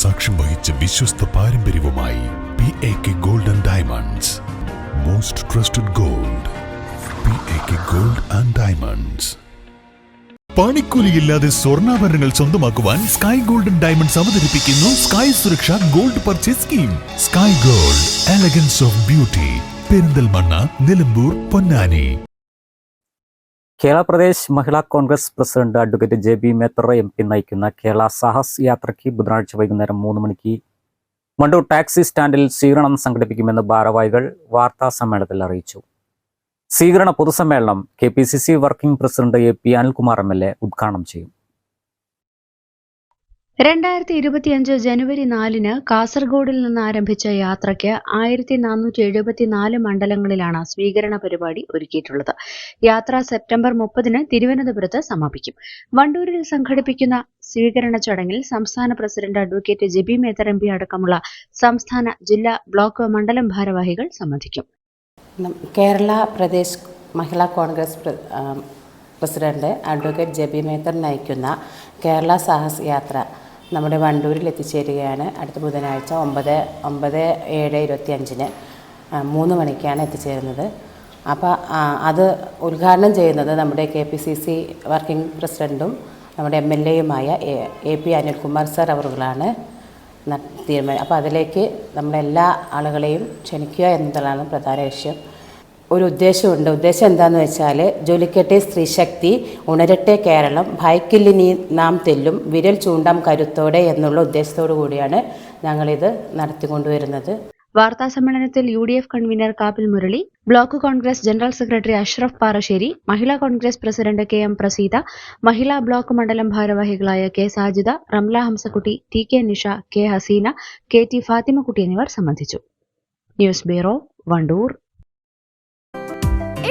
സാക്ഷ്യം വഹിച്ച വിശ്വസ്ത പാരമ്പര്യവുമായി P A K gold and diamonds most trusted gold P A K gold and diamonds പണിക്കൂലിയില്ലാതെ സ്വർണാഭരണങ്ങൾ സ്വന്തമാക്കുവാൻ സ്കൈ ഗോൾഡൻ ഡയമണ്ട്സ് അവതരിപ്പിക്കുന്നു sky Suraksha gold purchase scheme sky gold elegance of beauty Perinthalmanna Nilambur Ponnani. Kerala Pradesh Mahila Congress president advocate J B Mether M P നയിക്കുന്ന കേരള സാഹസ് യാത്രയ്ക്ക് ബുധനാഴ്ച വൈകുന്നേരം മൂന്ന് മണിക്ക് Mandur taxi സ്റ്റാൻഡിൽ സ്വീകരണം സംഘടിപ്പിക്കുമെന്ന് ഭാരവാഹികൾ വാർത്താ സമ്മേളനത്തിൽ അറിയിച്ചു. സ്വീകരണ പൊതുസമ്മേളനം K P C C working president A P Anilkumar M L A ഉദ്ഘാടനം ചെയ്യും. രണ്ടായിരത്തി ഇരുപത്തിയഞ്ച് ജനുവരി നാലിന് കാസർഗോഡിൽ നിന്ന് ആരംഭിച്ച യാത്രയ്ക്ക് ആയിരത്തി നാനൂറ്റി എഴുപത്തിനാല് മണ്ഡലങ്ങളിലാണ് സ്വീകരണ പരിപാടി ഒരുക്കിയിട്ടുള്ളത്. യാത്ര സെപ്റ്റംബർ മുപ്പതിന് തിരുവനന്തപുരത്ത് സമാപിക്കും. വണ്ടൂരിൽ സംഘടിപ്പിക്കുന്ന സ്വീകരണ ചടങ്ങിൽ സംസ്ഥാന president advocate Jebi Mether M P അടക്കമുള്ള സംസ്ഥാന ജില്ലാ ബ്ലോക്ക് മണ്ഡലം ഭാരവാഹികൾ സംബന്ധിക്കും. കേരള പ്രദേശ് മഹിളാ കോൺഗ്രസ് പ്രസിഡന്റ് അഡ്വക്കേറ്റ് ജെബി മേത്തർ നയിക്കുന്ന കേരള സാഹസ് യാത്ര നമ്മുടെ വണ്ടൂരിൽ എത്തിച്ചേരുകയാണ്. അടുത്ത ബുധനാഴ്ച ഒമ്പത് ഒമ്പത് ഏഴ് ഇരുപത്തി അഞ്ചിന് മൂന്ന് മണിക്കാണ് എത്തിച്ചേരുന്നത്. അപ്പോൾ അത് ഉദ്ഘാടനം ചെയ്യുന്നത് നമ്മുടെ K P C C working പ്രസിഡന്റും നമ്മുടെ എം എൽ എയുമായ എ പി അനിൽകുമാർ സർ അവറുകളാണ് തീരുമാനം അപ്പോൾ അതിലേക്ക് നമ്മളെല്ലാ ആളുകളെയും ക്ഷണിക്കുക എന്നതാണ് പ്രധാന ലക്ഷ്യം. ഒരു ഉദ്ദേശമുണ്ട്. ഉദ്ദേശം എന്താണെന്ന് വെച്ചാൽ ജോലിക്കട്ടെ സ്ത്രീശക്തി ഉണരട്ടെ കേരളം ഭയക്കില്ലിനി നാം തെല്ലും വിരൽ ചൂണ്ടാം കരുത്തോടെ എന്നുള്ള ഉദ്ദേശത്തോടു കൂടിയാണ് ഞങ്ങളിത് നടത്തിക്കൊണ്ടുവരുന്നത്. വാർത്താ സമ്മേളനത്തിൽ U D F convenor Kappil Murali block Congress general secretary Ashraf Parassery Mahila Congress president K M Praseetha Mahila block മണ്ഡലം ഭാരവാഹികളായ K Sajida Ramla Hamsakutty T K Nisha K Haseena K T Fathimakutty എന്നിവർ സംബന്ധിച്ചു. News bureau Wandoor.